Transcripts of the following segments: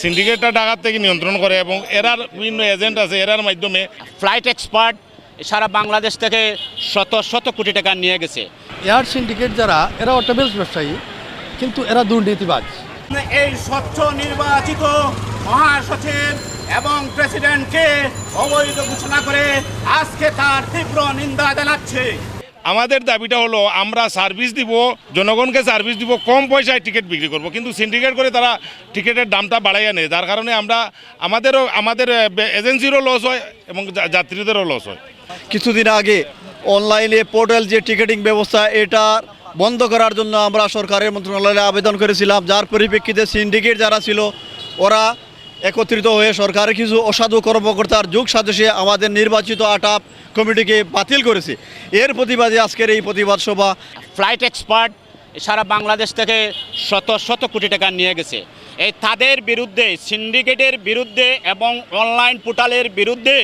সিন্ডিকেটটা ঢাকার থেকে নিয়ন্ত্রণ করে এবং এরার বিভিন্ন এজেন্ট আছে এরার মাধ্যমে ফ্লাইট এক্সপার্ট সারা বাংলাদেশ থেকে শত শত কোটি টাকা নিয়ে গেছে। এয়ার সিন্ডিকেট যারা এরা অটোবেস ব্যবসায়ী কিন্তু এরা দুর্নীতিবাজ। এই স্বচ্ছ নির্বাচিত মহাসচিব এবং প্রেসিডেন্টকে অবৈধ ঘোষণা করে আজকে তার তীব্র নিন্দা জানাচ্ছে। আমাদের দাবিটা হলো, আমরা সার্ভিস দিব, জনগণকে সার্ভিস দিব, কম পয়সায় টিকিট বিক্রি করব। কিন্তু সিন্ডিকেট করে তারা টিকিটের দামটা বাড়াইয়া নেয়। যার কারণে আমরা, আমাদেরও, আমাদের এজেন্সিরও লস হয় এবং যাত্রীদেরও লস হয়। কিছুদিন আগে অনলাইনে পোর্টাল যে টিকিটিং ব্যবস্থা, এটা বন্ধ করার জন্য আমরা সরকারের মন্ত্রণালয়ে আবেদন করেছিলাম। যার পরিপ্রেক্ষিতে সিন্ডিকেট যারা ছিল, ওরা একত্রিত হয়ে সরকারের কিছু অসাধু কর্মকর্তার যুগ সাজসে আমাদের নির্বাচিত আটাপ কমিটিকে বাতিল করেছে। এর প্রতিবাদে আজকের এই প্রতিবাদ সভা ফ্লাইট এক্সপার্ট সারা বাংলাদেশ থেকে শত শত কোটি টাকা নিয়ে গেছে। এই তাদের বিরুদ্ধে, সিন্ডিকেটের বিরুদ্ধে এবং অনলাইন পোর্টালের বিরুদ্ধে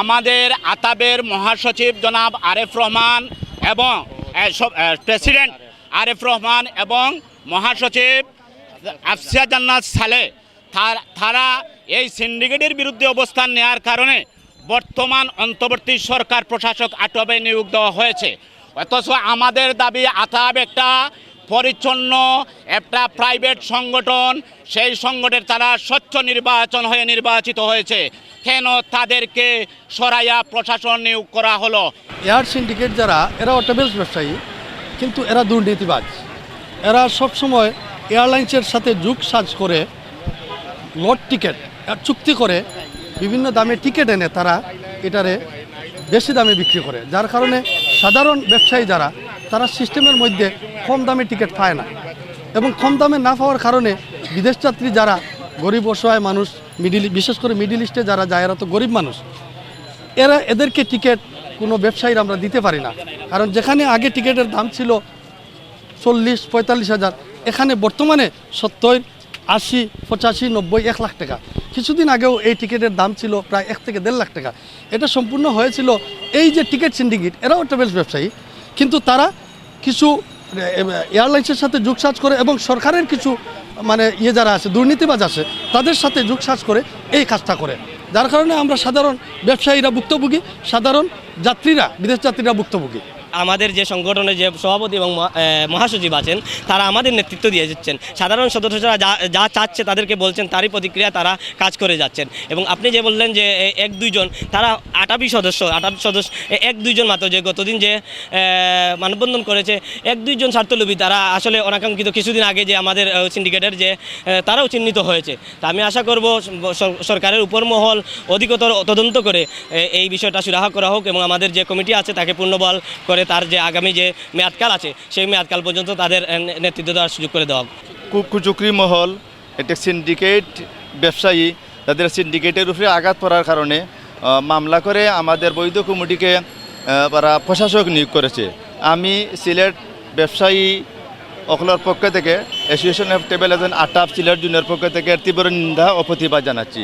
আমাদের আতাবের মহাসচিব জনাব আরেফ রহমান এবং প্রেসিডেন্ট আরেফ রহমান এবং মহাসচিব আফসিয়া জান্নাত সালে তার- এই সিন্ডিকেটের বিরুদ্ধে অবস্থান নেওয়ার কারণে বর্তমান অন্তর্বর্তী সরকার প্রশাসক আটবে নিয়োগ দেওয়া হয়েছে। অথচ আমাদের দাবি আতাব একটা পরিচ্ছন্ন, একটা প্রাইভেট সংগঠন, সেই সংগঠনের তারা স্বচ্ছ নির্বাচন হয়ে নির্বাচিত হয়েছে। কেন তাদেরকে সরাইয়া প্রশাসন নিয়োগ করা হলো? এয়ার সিন্ডিকেট যারা, এরা অটোবেস ব্যবসায়ী, কিন্তু এরা দুর্নীতিবাজ। এরা সবসময় এয়ারলাইন্সের সাথে যুগ সাজ করে লট টিকিট চুক্তি করে বিভিন্ন দামে টিকিট এনে তারা এটারে বেশি দামে বিক্রি করে। যার কারণে সাধারণ ব্যবসায়ী যারা, তারা সিস্টেমের মধ্যে কম দামে টিকিট পায় না। এবং কম দামে না পাওয়ার কারণে বিদেশ যাত্রী যারা গরিব অসহায় মানুষ মিডিল বিশেষ করে মিডিল ইস্টে যারা যায়, এরা তো গরিব মানুষ। এরা এদেরকে টিকিট কোনো ব্যবসায়ীরা আমরা দিতে পারি না। কারণ যেখানে আগে টিকিটের দাম ছিল চল্লিশ, পঁয়তাল্লিশ হাজার, এখানে বর্তমানে সত্তর আশি, পঁচাশি, নব্বই, এক লাখ টাকা। কিছুদিন আগেও এই টিকিটের দাম ছিল প্রায় এক থেকে দেড় লাখ টাকা। এটা সম্পূর্ণ হয়েছিল এই যে টিকিট সিন্ডিকেট, এরাও ট্রাভেলস ব্যবসায়ী। কিন্তু তারা কিছু এয়ারলাইন্সের সাথে যুগসাজ করে এবং সরকারের কিছু মানে ইয়ে যারা আছে, দুর্নীতিবাজ আছে, তাদের সাথে যুগসাজ করে এই কাজটা করে। যার কারণে আমরা সাধারণ ব্যবসায়ীরা ভুক্তভোগী, সাধারণ যাত্রীরা, বিদেশ যাত্রীরা ভুক্তভোগী। আমাদের যে সংগঠনের যে সভাপতি এবং মহাসচিব আছেন, তারা আমাদের নেতৃত্ব দিয়ে যাচ্ছেন। সাধারণ সদস্যরা যা যা চাচ্ছে তাদেরকে বলছেন, তারই প্রতিক্রিয়া তারা কাজ করে যাচ্ছেন। এবং আপনি যে বললেন যে এক দুইজন, তারা আটাবি সদস্য আটাবি সদস্য এক দুইজন মাত্র যে গতদিন যে মানববন্ধন করেছে, এক দুইজন স্বার্থলোভী, তারা আসলে অনাকাঙ্ক্ষিত কিছুদিন আগে যে আমাদের সিন্ডিকেটের যে তারাও চিহ্নিত হয়েছে। তা আমি আশা করব সরকারের উপর মহল অধিকতর তদন্ত করে এই বিষয়টা সুরাহা করা হোক এবং আমাদের যে কমিটি আছে, তাকে পূর্ণবল করে তার যে আগামী যে মেয়াদকাল আছে, সেই মেয়াদকাল পর্যন্ত তাদের নেতৃত্ব দেওয়ার সুযোগ করে দেওয়া কুকুচুকরি মহল, এটা সিন্ডিকেট ব্যবসায়ী, তাদের সিন্ডিকেটের উপরে আঘাত পড়ার কারণে মামলা করে আমাদের বৈধ কমিটিকে তারা প্রশাসক নিয়োগ করেছে। আমি সিলেট ব্যবসায়ী অকলার পক্ষ থেকে অ্যাসোসিয়েশন অফ টেবল এজেন্ট আটাপ সিলেট জুনিয়র পক্ষ থেকে তীব্র নিন্দা ও প্রতিবাদ জানাচ্ছি।